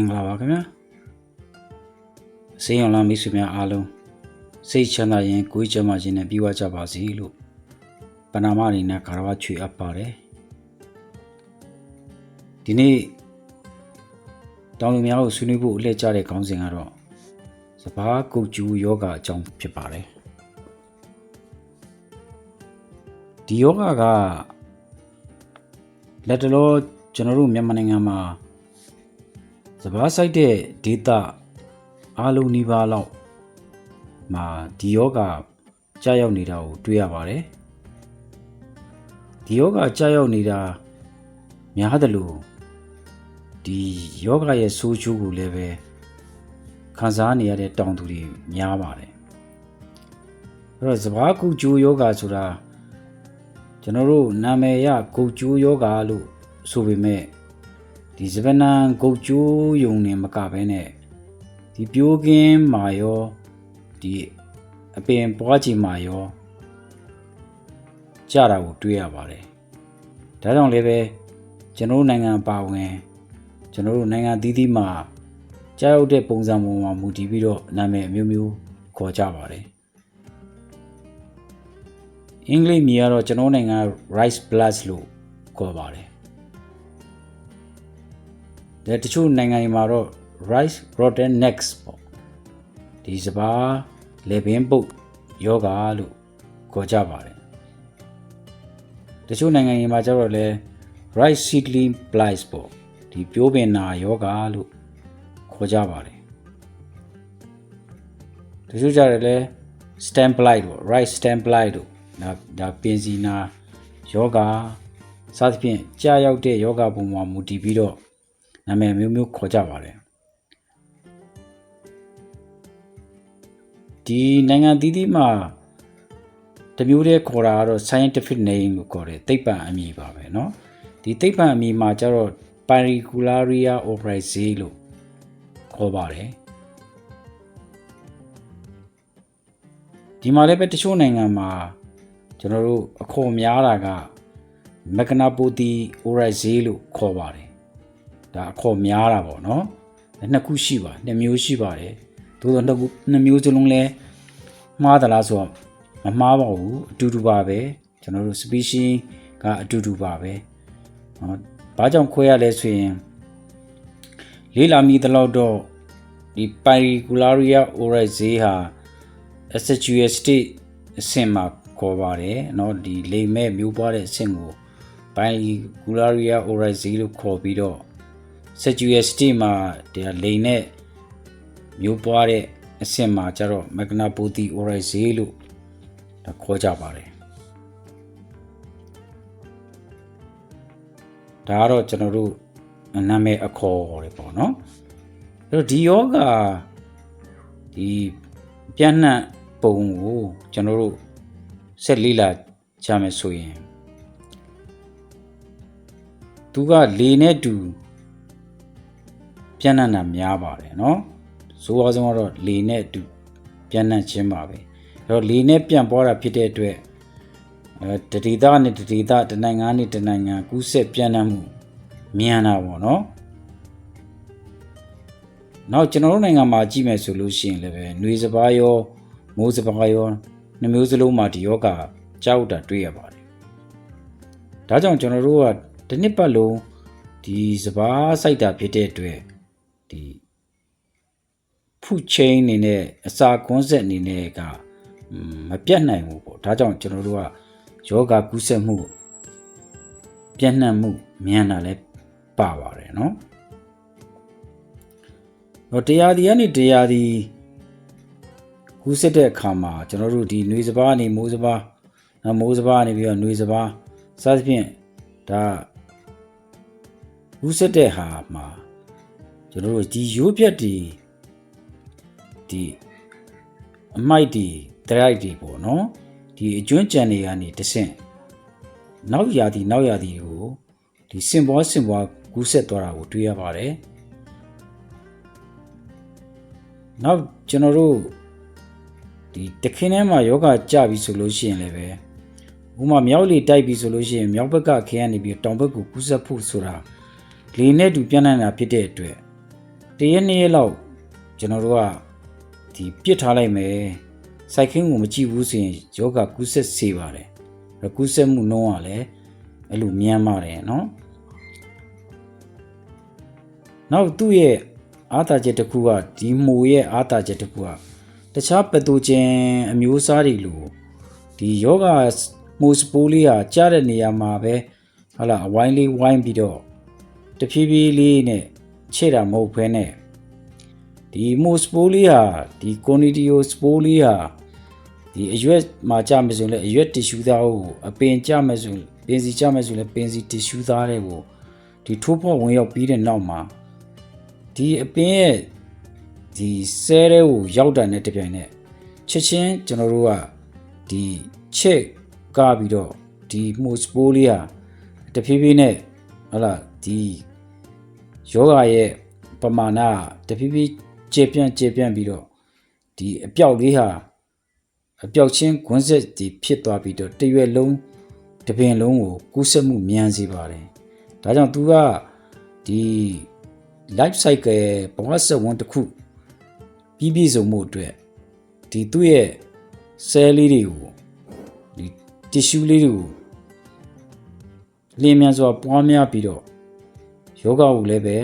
မင်္ဂလာပါခင်ဗျာစေယုံလာမိတ်ဆွေများအားလုံးစိတ်ချမ်းသာရင်ကိုယ်ကျန်းမာခြင်းနဲ့ပြည့်ဝကြပါစေလို့ပဏာမအနေနဲ့ကာရဝချွေအပ်ပါတယ်ဒီနေ့တောင်လူများကိုဆွေးနွေးဖို့အလှည့်ကျတဲ့ခေါင်းစဉ်ကတော့စဘာကုတ်ကျူယောဂအကြောင်းဖြစ်ပါတယ်ဒီယောဂကလက်တလောကျွန်တော်တို့မြန်မာနိုင်ငံမှာ စဘာဆိုင်တဲ့ဒေတာအားလုံးနီးပါးလောက်မှာဒီယောဂကြာရောက်နေတာကိုတွေ့ရပါတယ်ဒီယောဂကြာရောက်နေတာများတယ်လို့ဒီယောဂရဲ့ဆိုးကျိုးကိုလည်းပဲခံစားနေရတဲ့တောင်သူတွေများပါတယ်အဲ့တော့စဘာကုကျိုးယောဂဆိုတာကျွန်တော်တို့နာမည်ရကုကျိုးယောဂလို့ဆိုပေမဲ့ ဒီစပနန်ဂုတ်ကျိုးယုံနေမကဘဲနဲ့ဒီပြိုးကင်းမာရောဒီအပင်ပွားချီမာရောကြတာကိုတွေ့ရပါတယ်ဒါကြောင့်လည်းပဲကျွန်တော်တို့နိုင်ငံပါဝင်ကျွန်တော်တို့နိုင်ငံသီးသီးမှာကြားရောက်တဲ့ပုံစံပုံမှာမူတည်ပြီးတော့နာမည်အမျိုးမျိုးခေါ်ကြပါတယ်အင်္ဂလိပ်မြေကတော့ကျွန်တော်နိုင်ငံ rice plus လို့ခေါ်ပါတယ် ဒါတချို့နိုင်ငံတွေမှာတော့ rice rotten necks ပေါ့ဒီစပါးလေပင်ပုတ်ယောဂါလို့ခေါ်ကြပါတယ်တချို့နိုင်ငံတွေမှာကျတော့လဲ rice seedling blight ပေါ့ဒီပြိုးပင်နာယောဂါလို့ခေါ်ကြပါတယ်တချို့ကြတယ်လဲ stem blight ပေါ့ rice stem blight လို့ဒါဒါပင်စီနာယောဂါစသဖြင့်ကြာရောက်တဲ့ယောဂပုံမှာမူတည်ပြီးတော့ နာမည်မျိုးမျိုးခေါ်ကြပါတယ်ဒီနိုင်ငံသီးသီးမှာတစ်မျိုးတည်းခေါ်တာကတော့ scientific name လို့ခေါ်တယ်သိပ္ပံအမည်ပါပဲเนาะဒီသိပ္ပံအမည်မှာကျတော့ Paricularia oryzae လို့ခေါ်ပါတယ်ဒီမှာလည်းပဲတချို့နိုင်ငံမှာကျွန်တော်တို့အခေါ်များတာက Magnapothi oryzae လို့ခေါ်ပါတယ် ဒါအခေါ်များတာပေါ့နော်နှစ်ခုရှိပါနှစ်မျိုးရှိပါတယ်သို့သောနှစ်ခုနှစ်မျိုးစလုံးလဲမှားသလားဆိုတော့မမှားပါဘူးအတူတူပါပဲကျွန်တော်တို့ species ကအတူတူပါပဲနော်ဘာကြောင့်ခွဲရလဲဆိုရင်လေးလာမိသလောက်တော့ဒီ Paricularia oryzae ဟာ assiduous state အဆင့်မှာခေါ်ပါတယ်เนาะဒီလိမ်မဲ့မျိုးပွားတဲ့အဆင့်ကို Paricularia oryzae လို့ခေါ်ပြီးတော့ sexual state မှာဒီလိန်နဲ့မျိုးပွားတဲ့အဆင့်မှာကျတော့ Magnapothi oryzae လို့ဒါခေါ်ကြပါတယ်ဒါကတော့ကျွန်တော်တို့နာမည်အခေါ်တွေပေါ့နော်အဲ့တော့ဒီယောဂဒီပြန့်နှံ့ပုံကိုကျွန်တော်တို့ဆက်လေးလာကြမယ်ဆိုရင်သူကလေနဲ့တူ ပြန့်နှံ့တာများပါတယ်เนาะဇိုးအောင်ဆုံးကတော့လေနဲ့အတူပြန့်နှံ့ခြင်းပါပဲအဲ့တော့လေနဲ့ပြန့်ပွားတာဖြစ်တဲ့အတွက်အဲတတိသားနဲ့တတိသားတနိုင်ငံနဲ့တနိုင်ငံကူးဆက်ပြန့်နှံ့မှုမြန်တာပေါ့เนาะနောက်ကျွန်တော်တို့နိုင်ငံမှာကြည့်မယ်ဆိုလို့ရှိရင်လည်းပဲຫນွေစပားရောမိုးစပားရောနှမျိုးစလုံးမှာဒီယောဂကြောက်တာတွေ့ရပါတယ်ဒါကြောင့်ကျွန်တော်တို့ကတစ်နှစ်ပတ်လုံးဒီစပားစိုက်တာဖြစ်တဲ့အတွက် ဒီဖုချင်းအနေနဲ့အစာကွန်းဆက်အနေနဲ့ကမပြတ်နိုင်ဘူးပေါ့ဒါကြောင့်ကျွန်တော်တို့ကယောဂကူးဆက်မှုပြန့်နှံ့မှုမြန်တာလည်းပါပါတယ်เนาะတော့တရားဒီကနေတရားဒီကူးဆက်တဲ့အခါမှာကျွန်တော်တို့ဒီຫນွေစပားနေမိုးစပားနော်မိုးစပားနေပြီးတော့ຫນွေစပားစသဖြင့်ဒါကူးဆက်တဲ့ဟာမှာ ကျွန်တော်တို့ဒီရိုးပြက်ဒီဒီအမိုက်ဒီဒရိုက်ဒီပေါ့နော်ဒီအကျွမ်းကြံတွေကနေတဆင့်နောက်ရာဒီနောက်ရာဒီကိုဒီစင်ပွားစင်ပွားကူးဆက်သွားတာကိုတွေ့ရပါတယ်နောက်ကျွန်တော်တို့ဒီတခင်းထဲမှာယောဂကြပြီဆိုလို့ရှိရင်လည်းပဲဥမာမြောက်လေတိုက်ပြီဆိုလို့ရှိရင်မြောက်ဘက်ကခင်းကနေပြီးတောင်ဘက်ကိုကူးဆက်ဖို့ဆိုတာလေနဲ့တူပြန့်နှံ့တာဖြစ်တဲ့အတွက် တရက်နှစ်ရက်လောက်ကျွန်တော်တို့ကဒီပြစ်ထားလိုက်မယ်စိုက်ခင်းကိုမကြည့်ဘူးဆိုရင်ယောဂကူးဆက်စေပါတယ်အဲ့ကူးဆက်မှုနှုံးကလည်းအဲ့လိုမြန်ပါတယ်နော်နောက်သူ့ရဲ့အာသာချက်တစ်ခုကဒီမှုရဲ့အာသာချက်တစ်ခုကတခြားပက်သိုဂျင်အမျိုးအစားတွေလိုဒီယောဂမိုစပိုးလေးဟာကြားတဲ့နေရာမှာပဲဟာလာအဝိုင်းလေးဝိုင်းပြီးတော့တဖြည်းဖြည်းလေးနဲ့ ခြေတာမဟုတ်ဘဲနဲ့ဒီမိုစပိုးလေးဟာဒီကွန်နီတီယိုစပိုးလေးဟာဒီအရွက်မှာကြမယ်ဆိုရင်လည်းအရွက်တီရှူးသားကိုအပင်ကြမယ်ဆိုရင်ပင်စီကြမယ်ဆိုရင်လည်းပင်စီတီရှူးသားတွေကိုဒီထိုးဖောက်ဝင်ရောက်ပြီးတဲ့နောက်မှာဒီအပင်ရဲ့ဒီဆဲတဲ့ကိုရောက်တာနဲ့တပြိုင်နက်ချက်ချင်းကျွန်တော်တို့ကဒီချက်ကားပြီးတော့ဒီမိုစပိုးလေးဟာတဖြည်းဖြည်းနဲ့ဟလာဒီ ယောဂရဲ့ပမာဏတဖြည်းဖြည်းကျေပြန့်ကျေပြန့်ပြီးတော့ဒီအပြောက်လေးဟာအပြောက်ချင်းခွန်းဆက်ဒီဖြစ်သွားပြီးတော့တရွက်လုံးတပင်လုံးကိုကူးစက်မှုမြန်စေပါတယ်။ဒါကြောင့်သူကဒီ life cycle ရဲ့ဘဝဆက်ဝန်တစ်ခုပြီးပြည့်စုံမှုအတွက်ဒီသူ့ရဲ့ cell လေးတွေကိုဒီ tissue လေးတွေကိုလင်းမြန်စွာပွားများပြီးတော့ ယောဂကိုလည်းပဲ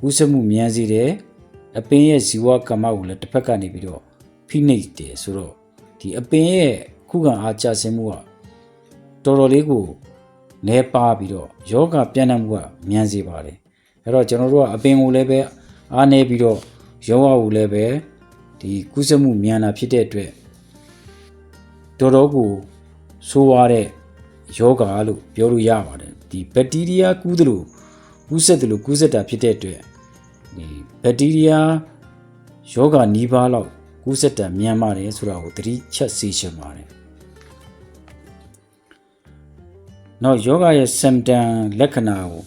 ကူးစက်မှုမြန်စေတယ်အပင်ရဲ့ဇီဝကမ္မကိုလည်းတစ်ဖက်ကနေပြီးတော့ဖိနှိပ်တယ်ဆိုတော့ဒီအပင်ရဲ့ခုခံအားကျဆင်းမှုကတော်တော်လေးကိုနဲပါပြီးတော့ယောဂပြန့်နှံ့မှုကမြန်စေပါတယ်အဲ့တော့ကျွန်တော်တို့ကအပင်ကိုလည်းပဲအားနေပြီးတော့ယောဂကိုလည်းပဲဒီကူးစက်မှုမြန်တာဖြစ်တဲ့အတွက်တော်တော်ကိုဆိုးရတဲ့ယောဂလို့ပြောလို့ရပါတယ် ဒီဘက်တီးရီးယားကူးသလိုကူးစက်သလိုကူးစက်တာဖြစ်တဲ့အတွက်ဒီဘက်တီးရီးယားယောဂနီးပါးလောက်ကူးစက်တာမြန်ပါတယ်ဆိုတာကိုသတိချက်စေချင်ပါတယ်နောက်ယောဂရဲ့ symptom လက္ခဏာကို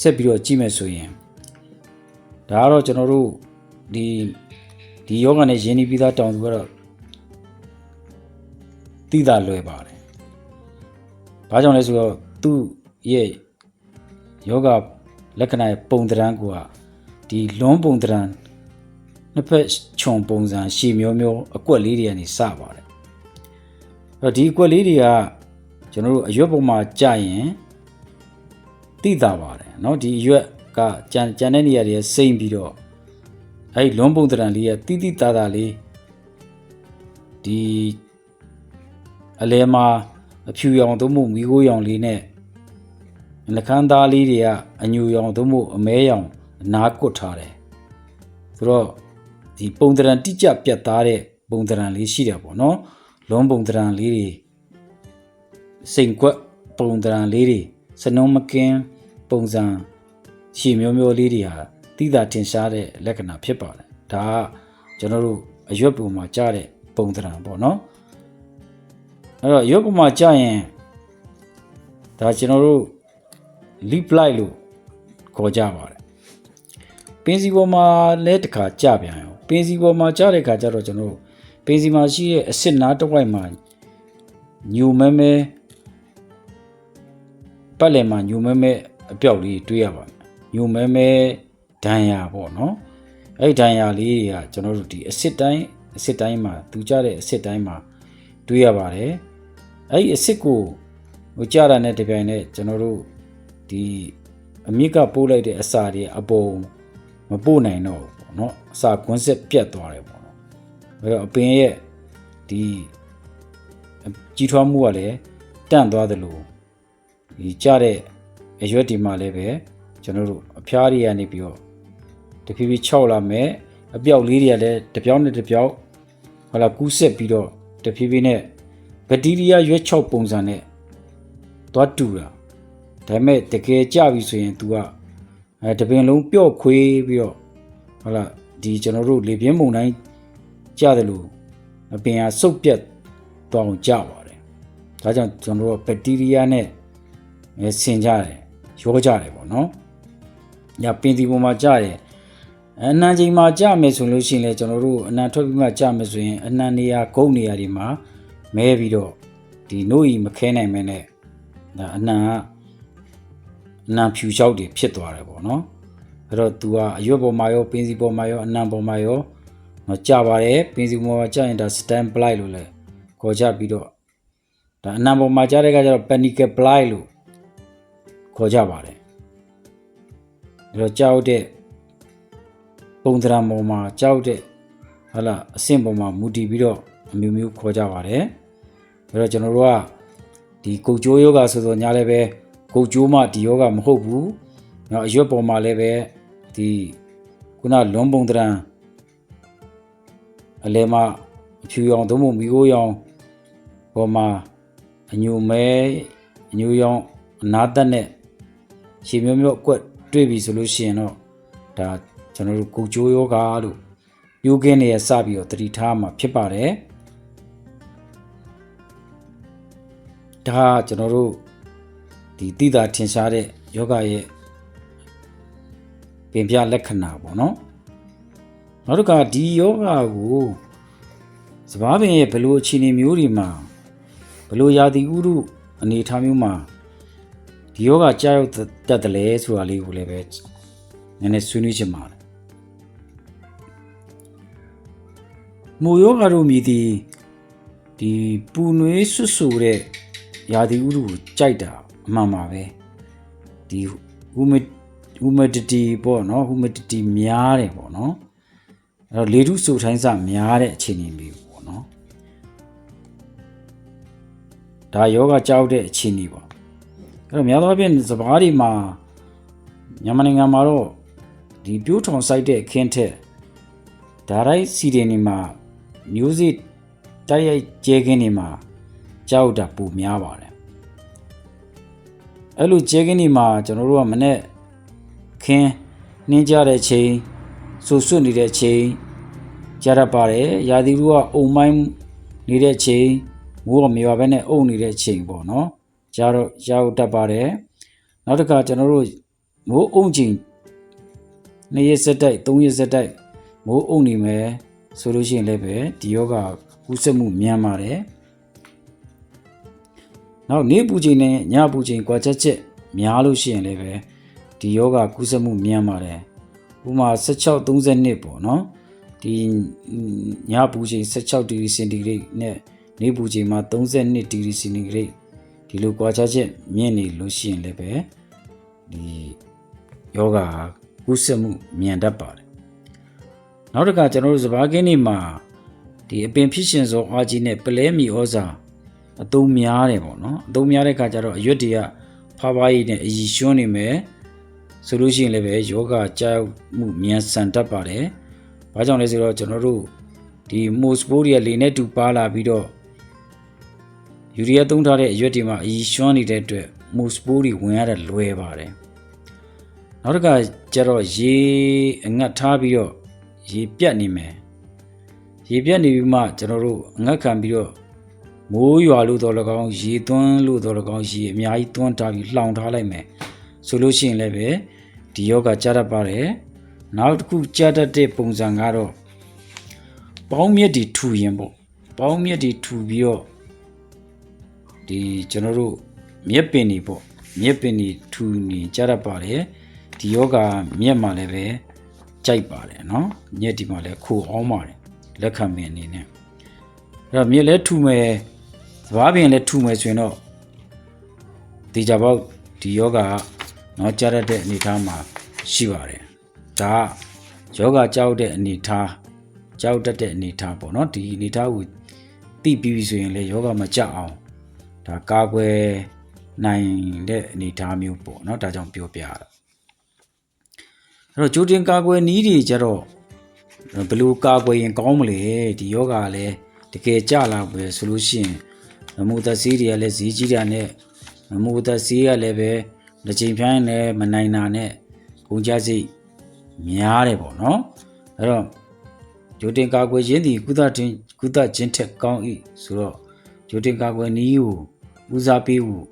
ဆက်ပြီးတော့ကြည့်မယ်ဆိုရင်ဒါကတော့ကျွန်တော်တို့ဒီဒီယောဂနဲ့ယဉ်နီးပြီးသားတောင်သူကတော့သိတာလွယ်ပါတယ်။ ဘာကြောင့်လဲဆိုတော့သူ့ရဲ့ယောဂလက္ခဏာရဲ့ပုံသဏ္ဍာန်ကဒီလွန်းပုံသဏ္ဍာန်နှစ်ဖက်ခြုံပုံစံရှည်မျိုးမျိုးအကွက်လေးတွေကနေစပါတယ်။အဲ့ဒီအကွက်လေးတွေကကျွန်တော်တို့အရွက်ပုံမှာကြာရင်သိတာပါတယ်เนาะဒီအရွက်ကကြံကြံတဲ့နေရာတွေစိမ့်ပြီးတော့အဲ့ဒီလွန်းပုံသဏ္ဍာန်လေးကတိတိတသားလေးဒီအလဲမှာ အဖြူရောင်သို့မဟုတ်မီးခိုးရောင်လေးနဲ့နှကန်းသားလေးတွေကအညူရောင်သို့မဟုတ်အမဲရောင်အနားကွတ်ထားတယ်ဆိုတော့ဒီပုံသဏ္ဍာန်တိကျပြတ်သားတဲ့ပုံသဏ္ဍာန်လေးရှိတယ်ပေါ့နော်လွန်ပုံသဏ္ဍာန်လေးတွေစိန်ကွက်ပုံသဏ္ဍာန်လေးတွေစနုံးမကင်းပုံစံရှည်မျိုးမျိုးလေးတွေဟာတိတာထင်ရှားတဲ့လက္ခဏာဖြစ်ပါတယ်ဒါကကျွန်တော်တို့အရွက်ပုံမှာကြားတဲ့ပုံသဏ္ဍာန်ပေါ့နော် အဲ့တော့ရုပ်ပုံမှာကြာရင်ဒါကျွန်တော်တို့ leap light လို့ခေါ်ကြပါတယ်ပင်စီပေါ်မှာလဲတစ်ခါကြာပြန်ရောပင်စီပေါ်မှာကြာတဲ့ခါကျတော့ကျွန်တော်တို့ပင်စီမှာရှိတဲ့အစ်စ်နားတစ်ဝိုက်မှာညူမဲမဲပတ်လည်မှာညူမဲမဲအပြောက်လေးတွေ့ရပါတယ်ညူမဲမဲဒဏ်ရာပေါ့နော်အဲ့ဒဏ်ရာလေးတွေကကျွန်တော်တို့ဒီအစ်စ်တိုင်းအစ်စ်တိုင်းမှာသူကြတဲ့အစ်စ်တိုင်းမှာတွေ့ရပါတယ် အဲ့ဒီအစ်စ်ကိုဟိုကြတာနဲ့တပြိုင်နက်ကျွန်တော်တို့ဒီအမြင့်ကပို့လိုက်တဲ့အစာတွေအပေါ်မပို့နိုင်တော့ဘူးပေါ့နော်အစာကွန်းဆက်ပြတ်သွားတယ်ပေါ့နော်အဲ့တော့အပင်ရဲ့ဒီကြီးထွားမှုကလည်းတန့်သွားသလိုဒီကြတဲ့အရွက်ဒီမှာလည်းပဲကျွန်တော်တို့အဖျားတွေကနေပြီးတော့တဖြည်းဖြည်းခြောက်လာမယ်အပြောက်လေးတွေကလည်းတစ်ပြောင်းနဲ့တစ်ပြောင်းဟလာကူးဆက်ပြီးတော့တဖြည်းဖြည်းနဲ့ ဘက်တီးရီးယားရွက်ချောက်ပုံစံနဲ့သွားတူတာဒါပေမဲ့တကယ်ကြပြီဆိုရင် तू ကအဲတပင်လုံးပျော့ခွေးပြီးတော့ဟုတ်လားဒီကျွန်တော်တို့လေပြင်းမုန်တိုင်းကြတယ်လို့အပင်ဟာစုပ်ပြတ်သွားအောင်ကြပါတယ်ဒါကြောင့်ကျွန်တော်တို့ဘက်တီးရီးယားနဲ့ဆင်ကြတယ်ရောကြတယ်ပေါ့နော်ညပင်ဒီပုံမှာကြတယ်အနံချိန်မှာကြမယ်ဆိုလို့ရှိရင်လေကျွန်တော်တို့အနံထွက်ပြီးမှကြမယ်ဆိုရင်အနံနေရာဂုတ်နေရာတွေမှာ မဲပြီးတော့ဒီနို့ဤမခဲနိုင်မဲနဲ့ဒါအနံကအနံဖြူလျှောက်တွေဖြစ်သွားတယ်ပေါ့နော်အဲ့တော့ तू ကအရွက်ပေါ်မှာရောပင်စီပေါ်မှာရောအနံပေါ်မှာရောတော့ကြပါတယ်ပင်စီပေါ်မှာကြရင်ဒါ stand blind လို့လဲခေါ်ကြပြီးတော့ဒါအနံပေါ်မှာကြတဲ့ကကျတော့ panic blind လို့ခေါ်ကြပါတယ်အဲ့တော့ကြောက်တဲ့ပုံသဏ္ဍာန်ပေါ်မှာကြောက်တဲ့ဟာလာအဆင့်ပေါ်မှာမူတည်ပြီးတော့အမျိုးမျိုးခေါ်ကြပါတယ် အဲ့တော့ကျွန်တော်တို့ကဒီကုတ်ကျိုးယောဂဆိုတော့ညာလည်းပဲကုတ်ကျိုးမှဒီယောဂမဟုတ်ဘူးเนาะအရွက်ပေါ်မှာလည်းပဲဒီခုနလွန်ပုံသဏ္ဍာန်အလဲမှာအဖြူရောင်သို့မဟုတ်မီကိုရောင်ပေါ်မှာအညိုမဲအညိုရောင်အနာသက်နဲ့ရှည်မျိုးမျိုးအကွက်တွေ့ပြီဆိုလို့ရှိရင်တော့ဒါကျွန်တော်တို့ကုတ်ကျိုးယောဂလို့ပြိုးကင်းနေရစပြီးတော့တတိထားမှာဖြစ်ပါတယ် ဒါကကျွန်တော်တို့ဒီတိတာထင်ရှားတဲ့ယောဂရဲ့ပင်ပြလက္ခဏာပေါ့နော်နောက်တစ်ခါဒီယောဂကိုစဘာပင်ရဲ့ဘယ်လိုအခြေအနေမျိုးတွေမှာဘယ်လိုရာသီဥတုအနေအထားမျိုးမှာဒီယောဂကြာရောက်တတ်တယ်လဲဆိုတာလေးကိုလည်းပဲနည်းနည်းဆွေးနွေးချင်ပါတယ်မူယောဂတို့မြည်ဒီဒီပူနွေးဆွဆွတဲ့ ရာသီဥတုကိုကြိုက်တာအမှန်ပါပဲဒီ humid humidity ပေါ့နော် humidity များတယ်ပေါ့နော်အဲ့တော့လေထုစုထိုင်းစများတဲ့အခြေအနေမျိုးပေါ့နော်ဒါယောဂကြောက်တဲ့အခြေအနေပေါ့အဲ့တော့များသောအားဖြင့်စပားတွေမှာမြန်မာနိုင်ငံမှာတော့ဒီပြိုးထောင်ဆိုင်တဲ့အခင်းထက်ဒါရိုက်စီတင်တွေမှာ music တိုက်ရိုက်ကျဲခင်းတွေမှာ ကြောက်တာပူများပါတယ်အဲ့လိုကျဲခင်းတွေမှာကျွန်တော်တို့ကမနေ့ခင်းနှင်းကြတဲ့ချိန်ဆူဆွတ်နေတဲ့ချိန်ကြားရပါတယ်ရာသီဥတုကအုံမိုင်းနေတဲ့ချိန်မိုးကမြေပါဘဲနဲ့အုံနေတဲ့ချိန်ပေါ့နော်ကြားတော့ရောက်တတ်ပါတယ်နောက်တစ်ခါကျွန်တော်တို့မိုးအုံချိန်2ရက်စက်တိုက်3ရက်စက်တိုက်မိုးအုံနေမယ်ဆိုလို့ရှိရင်လည်းပဲဒီယောဂကူးစက်မှုမြန်ပါတယ် နောက်နေ့ပူချိန်နဲ့ညပူချိန်ကွာချက်ချက်များလို့ရှိရင်လည်းပဲဒီယောဂကူးစက်မှုမြန်ပါတယ်ဥပမာ16 32ပေါ့နော်ဒီညပူချိန်16ဒီဂရီစင်တီဂရိတ်နဲ့နေ့ပူချိန်မှာ32ဒီဂရီစင်တီဂရိတ်ဒီလိုကွာခြားချက်မြင့်နေလို့ရှိရင်လည်းပဲဒီယောဂကူးစက်မှုမြန်တတ်ပါတယ်နောက်တစ်ခါကျွန်တော်တို့စပါးကင်းတွေမှာဒီအပင်ဖြစ်ရှင်သောအားကြီးနဲ့ပလဲမီဩဇာ အသုံးများတယ်ပေါ့နော်အသုံးများတဲ့ခါကျတော့အရွက်တွေကဖားဖားရည်နဲ့အည်ရွှန်းနေမယ်ဆိုလို့ရှိရင်လည်းပဲယောဂကြောက်မှုမြန်ဆန်တတ်ပါတယ်။ဘာကြောင့်လဲဆိုတော့ကျွန်တော်တို့ဒီမိုစပိုးတွေကလေနဲ့တူပါလာပြီးတော့ယူရီးယားသုံးထားတဲ့အရွက်တွေမှာအည်ရွှန်းနေတဲ့အတွက်မိုစပိုးတွေဝင်ရတဲ့လွယ်ပါတယ်။နောက်တစ်ခါကျတော့ရေအငတ်ထားပြီးတော့ရေပြတ်နေမယ်။ရေပြတ်နေပြီးမှကျွန်တော်တို့အငတ်ခံပြီးတော့ မိုးရွာလို့တော့၎င်းရေသွန်းလို့တော့၎င်းရေအများကြီးသွန်းထားပြီးလှောင်ထားလိုက်မယ်ဆိုလို့ရှိရင်လည်းပဲဒီယောဂကြားတတ်ပါတယ်နောက်တစ်ခုကြားတတ်တဲ့ပုံစံကတော့ပေါင်းမြက်တီထူရင်ပေါ့ပေါင်းမြက်တီထူပြီးတော့ဒီကျွန်တော်တို့မြက်ပင်တွေပေါ့မြက်ပင်တွေထူနေကြားတတ်ပါတယ်ဒီယောဂမြက်မှလည်းပဲကြိုက်ပါတယ်เนาะမြက်ဒီမှလည်းခိုအောင်ပါတယ်လက်ခံမင်းအနေနဲ့အဲ့တော့မြက်လဲထူမယ် စဘာပင်လည်းထူမယ်ဆိုရင်တော့ဒီကြပေါက်ဒီယောဂကနော်ကြားရတဲ့အနေအထားမှာရှိပါတယ်ဒါကယောဂကြောက်တဲ့အနေအထားကြောက်တတ်တဲ့အနေအထားပေါ့နော်ဒီအနေအထားကိုသိပြီးပြီဆိုရင်လေယောဂမကြအောင်ဒါကာကွယ်နိုင်တဲ့အနေအထားမျိုးပေါ့နော်ဒါကြောင့်ပြောပြတာအဲ့တော့ဂျိုတင်ကာကွယ်နည်းတွေကြတော့ဘယ်လိုကာကွယ်ရင်ကောင်းမလဲဒီယောဂကလည်းတကယ်ကြလာပဲဆိုလို့ရှိရင် မမှုသက်စီးတွေကလည်းဈေးကြီးတာနဲ့မမှုသက်စီးကလည်းပဲတစ်ချိန်ဖြိုင်းလည်းမနိုင်တာနဲ့ကုန်ကြစိတ်များတယ်ပေါ့နော်အဲ့တော့ဂျိုတင်ကာကွယ်ခြင်းဒီကုသတင်ကုသခြင်းထက်ကောင်း၏ဆိုတော့ဂျိုတင်ကာကွယ်နည်းကိုဦးစားပေးဖို့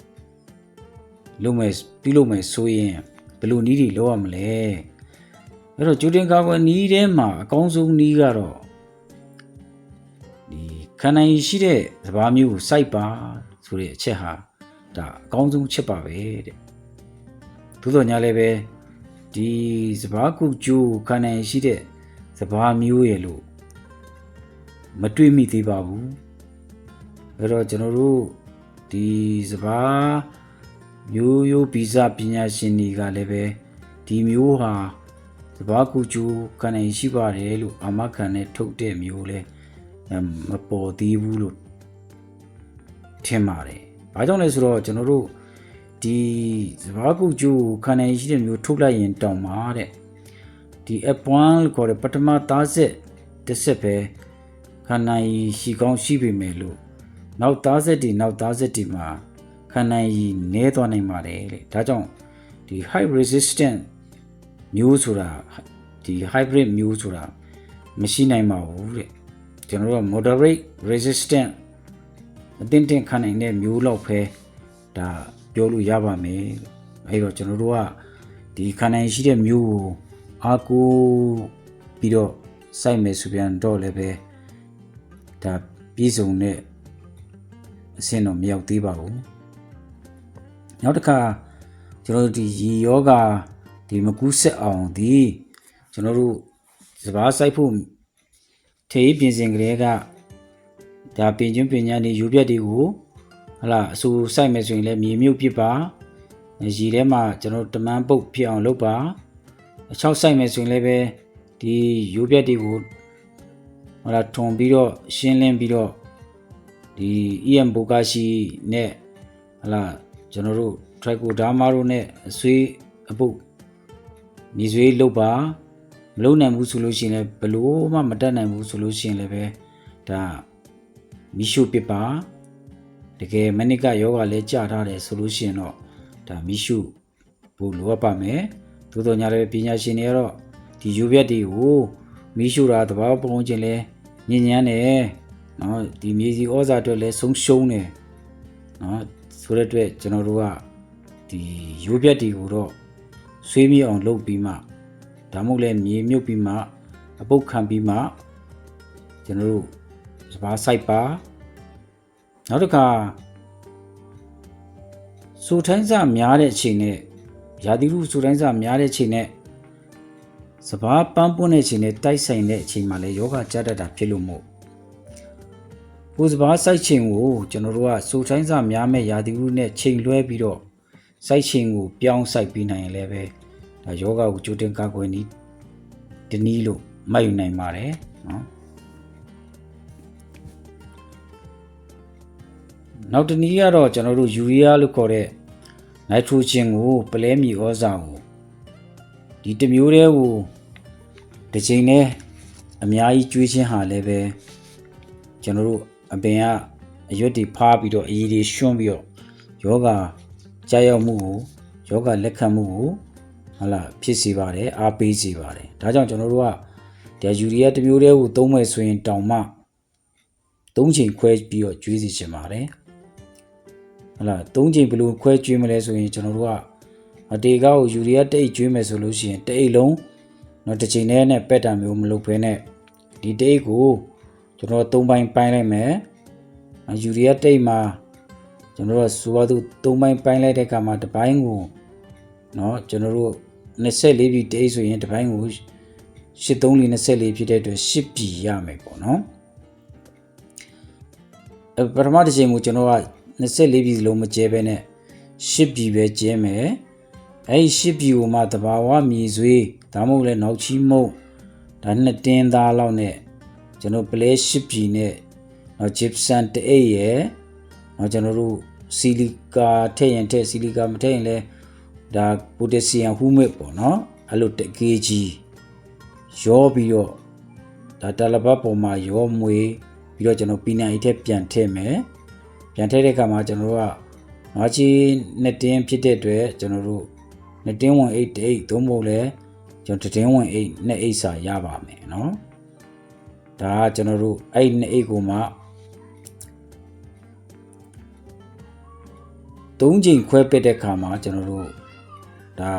လုပ်မယ်ပြုလုပ်မယ်ဆိုရင်ဘယ်လိုနည်းတွေလုပ်ရမလဲအဲ့တော့ဂျိုတင်ကာကွယ်နည်းထဲမှာအကောင်းဆုံးနည်းကတော့ဒီ ခန္ဓာရည်ရှိတဲ့သဘာမျိုးကိုစိုက်ပါဆိုတဲ့အချက်ဟာဒါအကောင်းဆုံးချက်ပါပဲတဲ့သို့တော်ညာလည်းပဲဒီစပားကုကျိုးခံနိုင်ရှိတဲ့စပားမျိုးရဲ့လို့မတွေ့မိသေးပါဘူးအဲ့တော့ကျွန်တော်တို့ဒီစပားမျိုးရိုးဗီဇပညာရှင်တွေကလည်းပဲဒီမျိုးဟာစပားကုကျိုးခံနိုင်ရှိပါတယ်လို့အာမခံနဲ့ထုတ်တဲ့မျိုးလဲအဲ မပေါ်သေးဘူးလို့ထင်ပါတယ်။ဘာကြောင့်လဲဆိုတော့ကျွန်တော်တို့ဒီစပားကုကျိုးခံနိုင်ရှိတဲ့မျိုးထုတ်လိုက်ရင်တောင်ပါတဲ့ဒီ F1 လို့ခေါ်တဲ့ပထမသားဆက်တစ်ဆက်ပဲခံနိုင်ရှိကောင်းရှိပေမဲ့လို့နောက်သားဆက်ဒီနောက်သားဆက်ဒီမှာခံနိုင်ရည်နည်းသွားနိုင်ပါတယ်လေဒါကြောင့်ဒီ high resistant မျိုးဆိုတာဒီ hybrid မျိုးဆိုတာမရှိနိုင်ပါဘူးတဲ့ ကျွန်တော်တို့က moderate resistant အတင်းတင်းခံနိုင်တဲ့မျိုးလောက်ပဲဒါပြောလို့ရပါမယ်အဲ့တော့ကျွန်တော်တို့ကဒီခံနိုင်ရှိတဲ့မျိုးကိုအားကိုးပြီးတော့စိုက်မယ်ဆိုပြန်တော့လည်းပဲဒါပြည့်စုံတဲ့အဆင့်တော့မရောက်သေးပါဘူးနောက်တစ်ခါကျွန်တော်တို့ဒီရေယောဂဒီမကူးဆက်အောင်ဒီကျွန်တော်တို့စပားစိုက်ဖို့ ထေးပြင်စင်ကလေးကဒါပင်ချင်းပညာနေယူပြက်တွေကိုဟလာအဆူစိုက်မယ်ဆိုရင်လည်းမြေမြုပ်ပစ်ပါရေထဲမှာကျွန်တော်တမန်းပုတ်ဖြစ်အောင်လုပ်ပါအချောက်စိုက်မယ်ဆိုရင်လည်းပဲဒီယူပြက်တွေကိုဟလာထုံပြီးတော့ရှင်းလင်းပြီးတော့ဒီ EM ဘိုကာရှိနဲ့ဟလာကျွန်တော်တို့ trichoderma တို့နဲ့အဆွေးအပုတ်မြေဆွေးလုပ်ပါ မလုပ်နိုင်ဘူးဆိုလို့ရှိရင်လည်းဘလို့မှမတတ်နိုင်ဘူးဆိုလို့ရှိရင်လည်းပဲဒါမီရှုပစ်ပါတကယ်မနစ်ကယောဂလည်းကြာထားတယ်ဆိုလို့ရှိရင်တော့ဒါမီရှုဖို့လိုအပ်ပါမယ်သို့တော်ညာလည်းပညာရှင်တွေကတော့ဒီယူပြက်တွေကိုမီရှုတာတဘာပုံချင်းလဲညဉ့်ညမ်းတယ်နော်ဒီမြေစီဩဇာအတွက်လည်းဆုံးရှုံးတယ်နော်ဆိုတဲ့အတွက်ကျွန်တော်တို့ကဒီယူပြက်တွေကိုတော့ဆွေးမြေ့အောင်လုပ်ပြီးမှ ဒါမှမဟုတ်လည်းမြေမြုပ်ပြီးမှအပုတ်ခံပြီးမှကျွန်တော်တို့စပါးဆိုင်ပါနောက်တစ်ခါစူထိုင်းစများတဲ့အချိန်နဲ့ရာသီဥတုစူထိုင်းစများတဲ့အချိန်နဲ့စပါးပန်းပွင့်တဲ့အချိန်နဲ့တိုက်ဆိုင်တဲ့အချိန်မှာလည်းယောဂကြတတ်တာဖြစ်လို့မို့ပူစပါးစိုက်ချိန်ကိုကျွန်တော်တို့ကစူထိုင်းစများမဲ့ရာသီဥတုနဲ့ချိန်လွဲပြီးတော့စိုက်ချိန်ကိုပြောင်းစိုက်ပြီးနိုင်ရင်လည်းပဲဒါ ယောဂကိုကြိုတင်ကာကွယ်နည်းတနည်းလို့မှတ်ယူနိုင်ပါတယ်နော်နောက်တနည်းကတော့ကျွန်တော်တို့ယူရီးယားလို့ခေါ်တဲ့နိုက်ထရိုဂျင်ကိုပလဲမီဩဇာကိုဒီတစ်မျိုးတည်းကိုတစ်ချိန်နဲ့အများကြီးကျွေးခြင်းဟာလည်းပဲကျွန်တော်တို့အပင်ကအရွက်တွေဖားပြီးတော့အရည်တွေရှွန့်ပြီးတော့ယောဂကြာရောက်မှုကိုယောဂလက်ခံမှုကို ဟလာဖြစ်စေပါတယ်အားပေးစေပါတယ်ဒါကြောင့်ကျွန်တော်တို့ကဒီယူရီးယားတစ်မျိုးတည်းကိုသုံးမယ်ဆိုရင်တောင်မှသုံးချိန်ခွဲပြီးတော့ကျွေးစီချင်ပါတယ်ဟလာသုံးချိန်ဘယ်လိုခွဲကျွေးမလဲဆိုရင်ကျွန်တော်တို့ကအတေကောက်ကိုယူရီးယားတိတ်ကျွေးမယ်ဆိုလို့ရှိရင်တိတ်လုံးတော့တစ်ချိန်တည်းနဲ့ပက်တာမျိုးမလုပ်ဘဲနဲ့ဒီတိတ်ကိုကျွန်တော်သုံးပိုင်းပိုင်းလိုက်မယ်ယူရီးယားတိတ်မှာကျွန်တော်တို့ဆိုပါသူသုံးပိုင်းပိုင်းလိုက်တဲ့အခါမှာတစ်ပိုင်းကိုเนาะကျွန်တော်တို့ 24ပြီတိတ်ဆိုရင်တစ်ပိုင်းကို83 24ဖြစ်တဲ့အတွက်10ပြီရမယ်ပေါ့နော်အဲပထမတစ်ချိန်ကိုကျွန်တော်က24ပြီလုံးမကျဲပဲနဲ့10ပြီပဲကျဲမယ်အဲဒီ10ပြီကိုမှတဘာဝမြေဆွေးဒါမှမဟုတ်လဲနောက်ချီမုတ်ဒါနှစ်တင်းသားလောက်နဲ့ကျွန်တော်ပလဲ10ပြီနဲ့နော်ဂျစ်ဆန်တအိတ်ရယ်နော်ကျွန်တော်တို့ဆီလီကာထည့်ရင်ထည့်ဆီလီကာမထည့်ရင်လည်း ဒါပိုတက်ဆီယမ်ဟူးမစ်ပေါ့နော်အဲ့လိုတကေးကြီးရောပြီးတော့ဒါတလပတ်ပေါ်မှာရောမွေပြီးတော့ကျွန်တော်ပီနံအိတ်ထက်ပြန်ထည့်မယ်ပြန်ထည့်တဲ့အခါမှာကျွန်တော်တို့ကငါးချီနှစ်တင်းဖြစ်တဲ့အတွက်ကျွန်တော်တို့နှစ်တင်းဝင်အိတ်တိတ်သို့မဟုတ်လဲကျွန်တော်တင်းဝင်အိတ်နှစ်အိတ်စာရပါမယ်နော်ဒါကကျွန်တော်တို့အဲ့နှစ်အိတ်ကိုမှ၃ချိန်ခွဲပစ်တဲ့ခါမှာကျွန်တော်တို့ ဒါ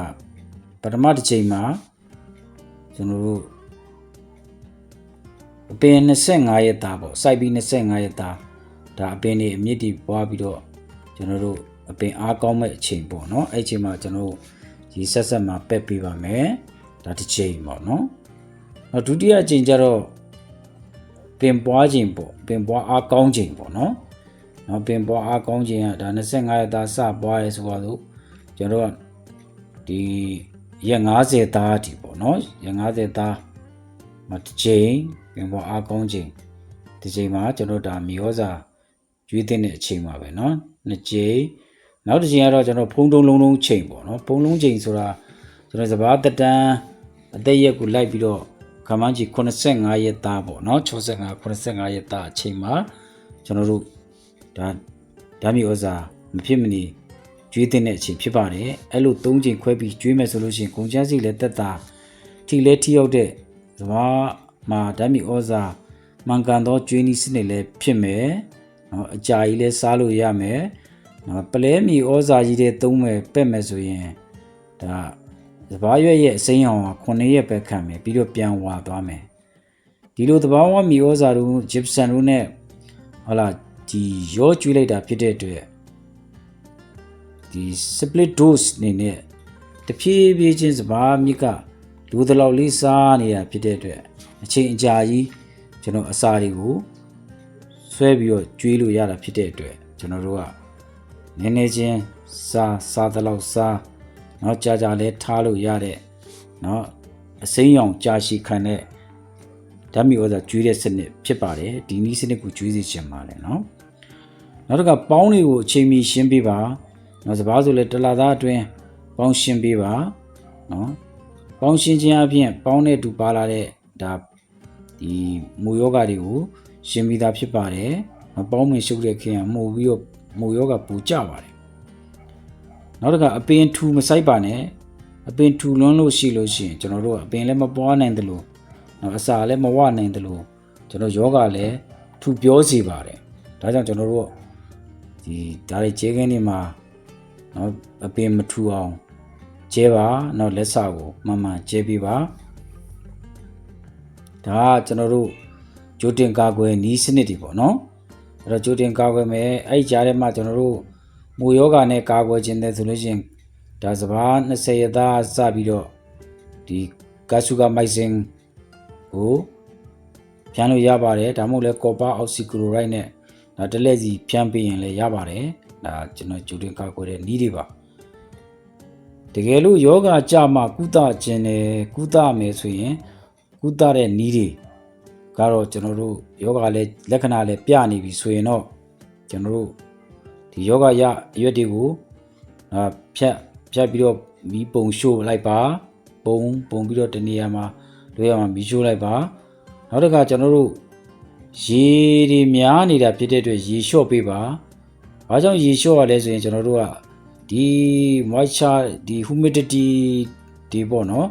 ပထမတစ်ချိန်မှာကျွန်တော်တို့အပင်25ရက်သားပေါ့စိုက်ပြီး25ရက်သားဒါအပင်တွေအမြင့်တီပွားပြီးတော့ကျွန်တော်တို့အပင်အားကောင်းမဲ့အချိန်ပေါ့နော်အဲ့အချိန်မှာကျွန်တော်တို့ဒီဆက်ဆက်မှာပက်ပေးပါမယ်ဒါတစ်ချိန်ပေါ့နော်နောက်ဒုတိယအချိန်ကျတော့ပင်ပွားချိန်ပေါ့ပင်ပွားအားကောင်းချိန်ပေါ့နော်နော်ပင်ပွားအားကောင်းချိန်ကဒါ25ရက်သားစပွားရဲဆိုတော့ကျွန်တော်တို့က ဒီရက်90သားဒီပေါ့နော်ရက်90သားမတစ်ချိန်ပြန်ပေါ်အားကောင်းချိန်ဒီချိန်မှာကျွန်တော်ဒါမြေဩဇာရွေးတဲ့အချိန်မှာပဲနော်နှစ်ချိန်နောက်တစ်ချိန်ကတော့ကျွန်တော်ဖုံးတုံးလုံးလုံးချိန်ပေါ့နော်ဖုံးလုံးချိန်ဆိုတာကျွန်တော်စဘာတတန်းအသက်ရက်ကိုလိုက်ပြီးတော့ခမန်းကြီး85ရက်သားပေါ့နော်65 85ရက်သားအချိန်မှာကျွန်တော်တို့ဒါဓာမီဩဇာမဖြစ်မနေ ကျွေးတဲ့အချိန်ဖြစ်ပါတယ်အဲ့လို၃ချိန်ခွဲပြီးကျွေးမယ်ဆိုလို့ရှိရင်ကုန်ချမ်းစီလည်းတက်တာထီလဲထီရောက်တဲ့စဘာမှာဓာမီဩဇာမှန်ကန်သောကျွေးနည်းစနစ်လည်းဖြစ်မယ်နော်အကြာကြီးလည်းစားလို့ရမယ်နော်ပလဲမီဩဇာကြီးတွေသုံးမယ်ပက်မယ်ဆိုရင်ဒါစဘာရွက်ရဲ့အစိမ်းအောင်က9ရက်ပဲခံမယ်ပြီးတော့ပြန်ဝါသွားမယ်ဒီလိုသဘာဝမီဩဇာတို့ဂျစ်ဆန်တို့ ਨੇ ဟုတ်လားဒီရောကျွေးလိုက်တာဖြစ်တဲ့အတွက် ဒီ split dose နေနဲ့တဖြည်းဖြည်းချင်းစဘာမြစ်ကလူတလောက်လေးစားနေတာဖြစ်တဲ့အတွက်အချိန်အကြာကြီးကျွန်တော်အစာတွေကိုဆွဲပြီးတော့ကျွေးလို့ရတာဖြစ်တဲ့အတွက်ကျွန်တော်တို့ကနည်းနည်းချင်းစားစားတလောက်စားเนาะကြာကြာလဲထားလို့ရတဲ့เนาะအစိမ်းရောင်ကြာရှည်ခံတဲ့ဓာတ်မီဩဇာကျွေးတဲ့စနစ်ဖြစ်ပါတယ်ဒီနည်းစနစ်ကိုကျွေးစီခြင်းပါတယ်เนาะနောက်တစ်ခါပေါင်းတွေကိုအချိန်မီရှင်းပေးပါ နော်စပားဆိုလဲတလသားအတွင်းပေါင်းရှင်းပေးပါနော်ပေါင်းရှင်းခြင်းအပြင်ပေါင်းနဲ့တူပါလာတဲ့ဒါဒီမူယောဂတွေကိုရှင်းပြီးသားဖြစ်ပါတယ်ပေါင်းဝင်ရှုပ်တဲ့ခင်ကမှုပြီးတော့မူယောဂပူကြပါတယ်နောက်တစ်ခါအပင်ထူမဆိုင်ပါနဲ့အပင်ထူလွန်းလို့ရှိလို့ရှိရင်ကျွန်တော်တို့အပင်လည်းမပွားနိုင်သလိုနော်အစာလည်းမဝနိုင်သလိုကျွန်တော်ယောဂလည်းထူပြောစီပါတယ်ဒါကြောင့်ကျွန်တော်တို့ဒီဒါတွေခြေခင်းတွေမှာ နော်အပင်မထူအောင်ကျဲပါနော်လက်စကိုမှန်မှန်ကျဲပြီးပါဒါကကျွန်တော်တို့ဂျိုတင်ကာကွယ်နီးစနစ်တွေပေါ့နော်အဲ့တော့ဂျိုတင်ကာကွယ်မယ်အဲ့ကြားထဲမှာကျွန်တော်တို့မူယောဂနဲ့ကာကွယ်ခြင်းတဲ့ဆိုလို့ရှိရင်ဒါစဘာ20ရက်သားစပြီးတော့ဒီကာဆူကာမိုက်ဆင်ကိုဖြန်းလို့ရပါတယ်ဒါမှမဟုတ်လဲကော်ပါအောက်ဆီကလိုရိုက်နဲ့ဒါတလက်စီဖြန်းပေးရင်လည်းရပါတယ် ဒါကျွန်တော်ဂျိုတင်ကာကွယ်တဲ့နီးတွေပါတကယ်လို့ယောဂကြမှာကုသခြင်းနဲ့ကုသမယ်ဆိုရင်ကုသတဲ့နီးတွေကတော့ကျွန်တော်တို့ယောဂလည်းလက္ခဏာလည်းပြနေပြီဆိုရင်တော့ကျွန်တော်တို့ဒီယောဂရအရွက်တွေကိုအာဖြတ်ဖြတ်ပြီးတော့မီးပုံရှို့လိုက်ပါပုံပုံပြီးတော့တနေရာမှာတို့ရမှာမီးရှို့လိုက်ပါနောက်တစ်ခါကျွန်တော်တို့ရေတွေများနေတာဖြစ်တဲ့အတွက်ရေလျှော့ပေးပါ ဘာကြောင့်ရေလျှော့ရလဲဆိုရင်ကျွန်တော်တို့ကဒီ moisture ဒီ humidity ဒီပေါ့နော်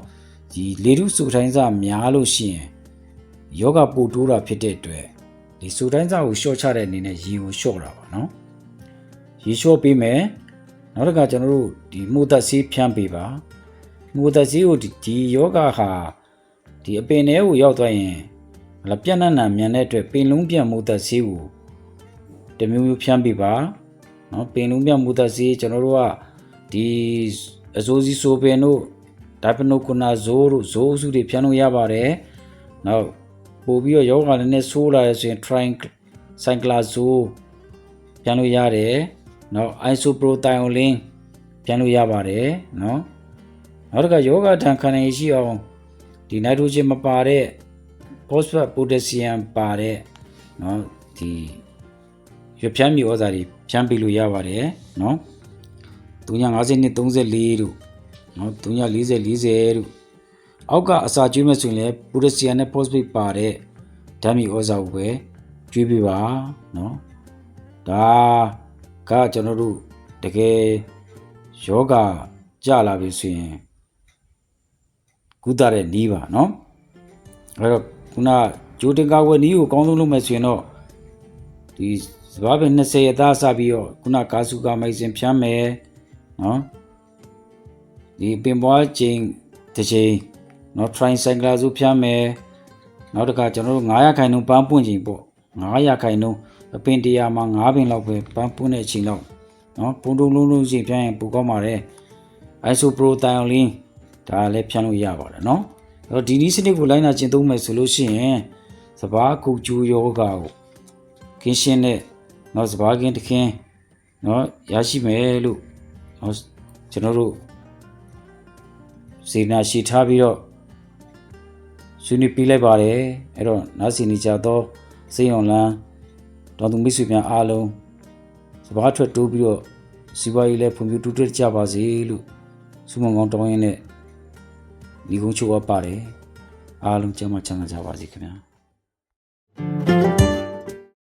ဒီလေထုစုထိုင်းစားများလို့ရှိရင်ယောဂပို့တိုးတာဖြစ်တဲ့အတွက်ဒီစုတိုင်းစားကိုရှော့ချတဲ့အနေနဲ့ရေကိုရှော့တာပါနော်ရေရှော့ပေးမယ်နောက်တစ်ခါကျွန်တော်တို့ဒီမှုသက်ဆေးဖြန်းပေးပါမှုသက်ဆေးကိုဒီဒီယောဂဟာဒီအပင်ထဲကိုရောက်သွားရင်လပြန့်နှံ့နှံမြန်တဲ့အတွက်ပင်လုံးပြန့်မှုသက်ဆေးကိုတမျိုးမျိုးဖြန်းပေးပါ နော်ပင်လုံးမြမူသက်စီကျွန်တော်တို့ကဒီအစိုးစီဆိုပင်တို့ဒါပနိုကုနာဇိုးတို့ဇိုးစုတွေဖြန်းလို့ရပါတယ်နောက်ပို့ပြီးတော့ယောဂလည်းနဲ့ဆိုးလာရဆိုရင် trying cyclazole ဖြန်းလို့ရတယ်နောက် isoproteolin ဖြန်းလို့ရပါတယ်နော်နောက်တစ်ခါယောဂတန်ခံနိုင်ရှိအောင်ဒီနိုက်ထရိုဂျင်မပါတဲ့ phosphate potassium ပါတဲ့နော်ဒီ ရွက်ဖြန်းမြေဩဇာတွေဖြန်းပေးလို့ရပါတယ်နော်350နဲ့34တို့နော်340 40တို့အောက်ကအစာကျွေးမဲ့ဆိုရင်လည်းပိုတက်ဆီယမ်နဲ့ဖော့စဖိတ်ပါတဲ့ဓာတ်မြေဩဇာကိုပဲကျွေးပေးပါနော်ဒါကကျွန်တော်တို့တကယ်ယောဂကြလာပြီဆိုရင်ကုသတဲ့နီးပါနော်အဲ့တော့ခုနဂျိုးတင်ကာဝယ်နီးကိုအကောင်းဆုံးလုပ်မယ်ဆိုရင်တော့ဒီ စဘာပင်20အသားစပြီးတော့ခုနကာစုကမိုက်စင်ဖြန်းမယ်နော်ဒီပင်ပွားချိန်တစ်ချိန်နော် triangle စုဖြန်းမယ်နောက်တစ်ခါကျွန်တော်တို့900ခိုင်နှုန်းပန်းပွင့်ချိန်ပေါ့900ခိုင်နှုန်းအပင်100မှာ9ပင်လောက်ပဲပန်းပွင့်တဲ့အချိန်လောက်နော်ပုံတုံလုံးလုံးချိန်ဖြန်းရင်ပူကောင်းပါတယ် isopropylene ဒါလည်းဖြန်းလို့ရပါတယ်နော်အဲ့တော့ဒီနည်းစနစ်ကိုလိုက်နာကျင့်သုံးမယ်ဆိုလို့ရှိရင်စဘာကုတ်ကျိုးယောဂါကိုကင်းရှင်းတဲ့ နော်စပါးကင်းတခင်းနော်ရရှိမယ်လို့နော်ကျွန်တော်တို့စေနာရှိထားပြီးတော့ဆွေးနွေးပြလိုက်ပါတယ်အဲ့တော့နားစီနေကြသောစေယွန်လန်းတောင်သူမိတ်ဆွေများအားလုံးစပါးထွက်တိုးပြီးတော့စီပွားရေးလည်းဖွံ့ဖြိုးတိုးတက်ကြပါစေလို့ဆုမွန်ကောင်းတောင်းရင်းနဲ့ဒီကုန်းချိုးအပ်ပါတယ်အားလုံးကျမ်းမာချမ်းသာကြပါစေခင်ဗျာ thank you